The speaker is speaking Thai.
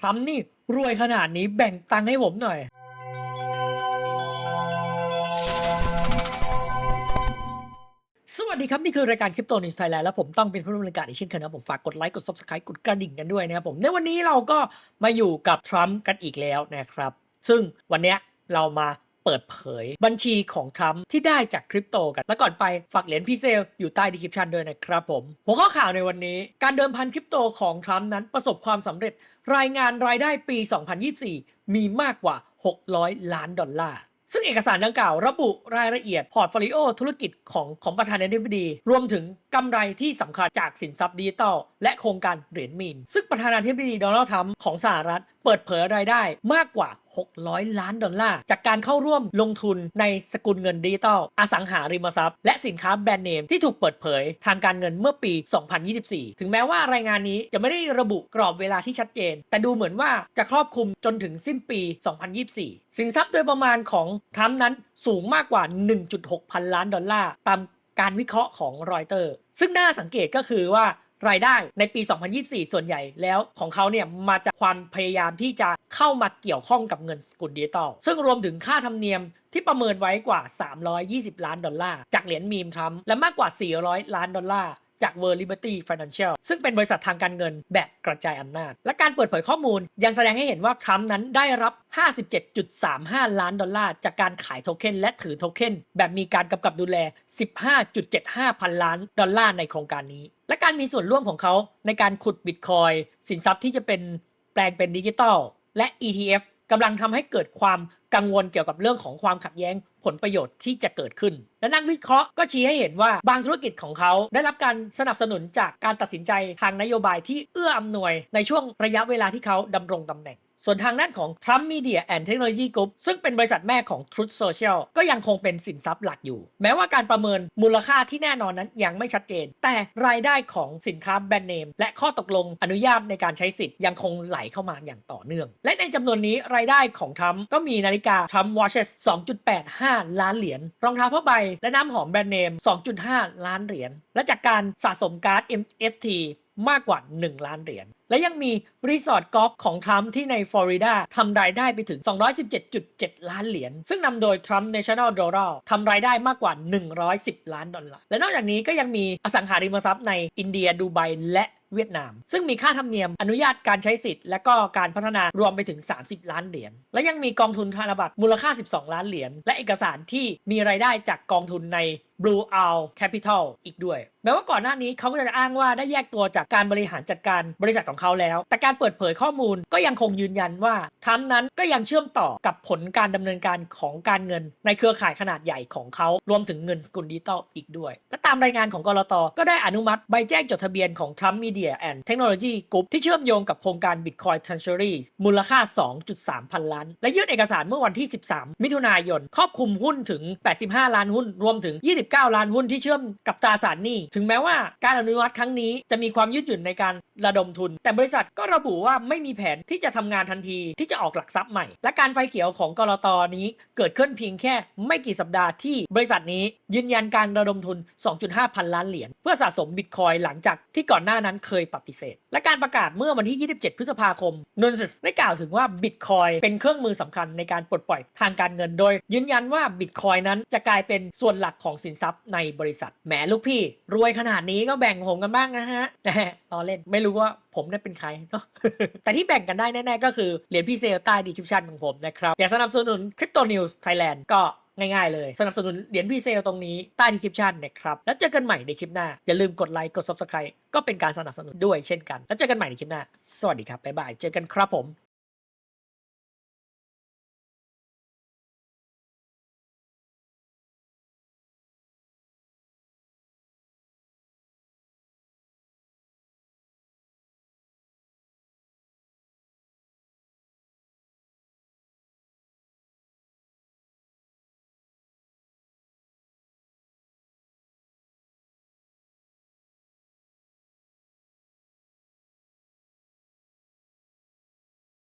ทรัมป์นี่รวยขนาดนี้แบ่งตังค์ให้ผมหน่อย สวัสดีครับ นี่คือรายการคริปโตนิวส์ไทยแลนด์แล้วผมต้องเป็นผู้ดำเนินการอีกเช่นเคยนะผมฝากกดไลค์กด subscribe กดกระดิ่งกันด้วยนะครับผม ในวันนี้เราก็มาอยู่กับทรัมป์กันอีกแล้วนะครับ ซึ่งวันเนี้ยเรามา เปิดเผย บัญชีของทรัมป์ที่ได้จากคริปโตกัน แล้วก่อนไปฝากเหรียญพีเซลอยู่ใต้ดีคริปชันด้วยนะครับผม หัวข้อข่าวในวันนี้ การเดิมพันคริปโตของทรัมป์นั้นประสบความสำเร็จ รายงานรายได้ปี 2024 มีมากกว่า 600 ล้านดอลลาร์ซึ่งเอกสารดังกล่าวระบุรายละเอียดพอร์ตโฟลิโอธุรกิจของของประธานาธิบดี รวมถึงกำไรที่สำคัญจากสินทรัพย์ดิจิตอลและโครงการเหรียญมีม ซึ่งประธานาธิบดีโดนัลด์ทรัมป์ของสหรัฐเปิดเผยรายได้มากกว่า 600 ล้านดอลลาร์ จากการเข้าร่วมลงทุนในสกุลเงินดิจิตอลอสังหาริมทรัพย์ และสินค้าแบรนด์เนมที่ถูกเปิดเผยทางการเงินเมื่อปี 2024 ถึงแม้ว่ารายงานนี้จะไม่ได้ระบุกรอบเวลาที่ชัดเจน แต่ดูเหมือนว่าจะครอบคลุมจนถึงสิ้นปี 2024 สินทรัพย์โดยประมาณของทรัมป์นั้นสูงมากกว่า 1.6 พันล้านดอลลาร์ตามการวิเคราะห์ของรอยเตอร์ ซึ่งน่าสังเกตก็คือว่า รายได้ในปี 2024 ส่วนใหญ่แล้วของเขาเนี่ยมาจากความพยายามที่จะเข้ามาเกี่ยวข้องกับเงินสกุลดิจิตอลซึ่งรวมถึงค่าธรรมเนียมที่ประเมินไว้กว่า 320 ล้านดอลลาร์จากเหรียญมีมทรัมป์และมากกว่า 400 ล้านดอลลาร์ จาก World Liberty Financial ซึ่งเป็นบริษัททางการเงินแบบกระจายอำนาจ และการเปิดเผยข้อมูลยังแสดงให้เห็นว่าทรัมป์นั้นได้รับ 57.35 ล้านดอลลาร์ จากการขายโทเค็นและถือโทเค็นแบบมีการกำกับดูแล 15.75 พันล้านดอลลาร์ในโครงการนี้ และการมีส่วนร่วมของเขาในการขุดบิตคอยสินทรัพย์ที่จะเป็นแปลงเป็นดิจิตอลและ ETF กำลังทำให้เกิดความกังวลเกี่ยวกับเรื่องของความขัดแย้งผลประโยชน์ที่จะเกิดขึ้น และนักวิเคราะห์ก็ชี้ให้เห็นว่าบางธุรกิจของเขาได้รับการสนับสนุนจากการตัดสินใจทางนโยบายที่เอื้ออำนวยในช่วงระยะเวลาที่เขาดำรงตำแหน่ง ส่วนทางด้านของ Trump Media and Technology Group ซึ่งเป็นบริษัทแม่ของ Truth Social ก็ยังคงเป็นสินทรัพย์หลักอยู่ แม้ว่าการประเมินมูลค่าที่แน่นอนนั้นยังไม่ชัดเจน แต่รายได้ของสินค้าแบรนด์เนม และข้อตกลงอนุญาตในการใช้สิทธิ์ยังคงไหลเข้ามาอย่างต่อเนื่อง และในจำนวนนี้รายได้ของทรัมป์ก็มีนาฬิกา Trump Watches 2.85 ล้านเหรียญรองเท้าผ้าใบและน้ำหอมแบรนด์เนม 2.5 ล้านเหรียญและจากการสะสมการ์ด MFT มากกว่า 1 ล้านเหรียญ และยังมี รีสอร์ทกอล์ฟของทรัมป์ที่ในฟลอริดาทำรายได้ไปถึง 217.7 ล้านเหรียญ ซึ่งนำโดย Trump National Doral ทำรายได้มากกว่า 110 ล้านดอลลาร์ และนอกจากนี้ก็ยังมีอสังหาริมทรัพย์ในอินเดียดูไบและเวียดนาม ซึ่งมีค่าธรรมเนียมอนุญาตการใช้สิทธิ์และก็การพัฒนารวมไปถึง 30 ล้านเหรียญ และยังมีกองทุนธนบัตรมูลค่า 12 ล้านเหรียญ และเอกสารที่มีรายได้จากกองทุนใน Blue Owl Capital อีกด้วย แม้ว่าก่อนหน้านี้เขาก็จะอ้างว่าได้แยกตัวจากการบริหารจัดการบริษัทของเขาแล้ว แต่การเปิดเผยข้อมูลก็ยังคงยืนยันว่าทรัมป์นั้นก็ยังเชื่อมต่อกับผลการดำเนินการของการเงิน ในเครือข่ายขนาดใหญ่ของเขารวมถึงเงินสกุลดิจิตอลอีกด้วย และตามรายงานของกรตก็ได้อนุมัติใบแจ้งจดทะเบียนของ Trump Media and Technology Group ที่เชื่อมโยงกับโครงการ Bitcoin Treasury มูลค่า 2.3 พันล้าน และยื่นเอกสารเมื่อวันที่ 13 มิถุนายน ครอบคลุมหุ้นถึง 85 ล้านหุ้น รวมถึง 29 ล้านหุ้นที่เชื่อมกับตราสารหนี้ ถึงแม้ว่าการอนุมัติครั้งนี้จะมีความยืดหยุ่นในการระดมทุน แต่บริษัทก็ระบุว่าไม่มีแผนที่จะทำงานทันทีที่จะออกหลักทรัพย์ใหม่ และการไฟเขียวของกรตนี้เกิดขึ้นเพียงแค่ไม่กี่สัปดาห์ที่บริษัทนี้ยืนยันการระดมทุน 2.5 พันล้านเหรียญเพื่อสะสมบิตคอยหลังจากที่ก่อนหน้านั้นเคยปฏิเสธ และการประกาศเมื่อวันที่ 27 พฤษภาคมนนซิสได้กล่าวถึงว่าบิตคอยเป็นเครื่องมือสำคัญในการปลดปล่อยทางการเงินโดย ยืนยันว่าบิตคอยนั้นจะกลายเป็นส่วนหลักของสินทรัพย์ในบริษัทแหมลูกพี่ รวยขนาดนี้ก็แบ่งผมกันบ้างนะฮะต่รอเล่นไม่รู้ว่าผมเนี่ยเป็นใครเนาะแต่ที่แบ่งกันได้แน่ๆก็คือเหรียญพี่เซลใต้ดีคริปชันของผมนะครับอยากสนับสนุนคริปโตนิวส์ไทยแลนด์ก็ง่ายๆเลย สนับสนุนเหรียญพีเซลตรงนี้ใต้ดีคริปชันนะครับ แล้วเจอกันใหม่ในคลิปหน้า อย่าลืมกดไลค์กด subscribe ก็เป็นการสนับสนุนด้วยเช่นกัน แล้วเจอกันใหม่ในคลิปหน้า สวัสดีครับบ๊ายบายเจอกันครับผม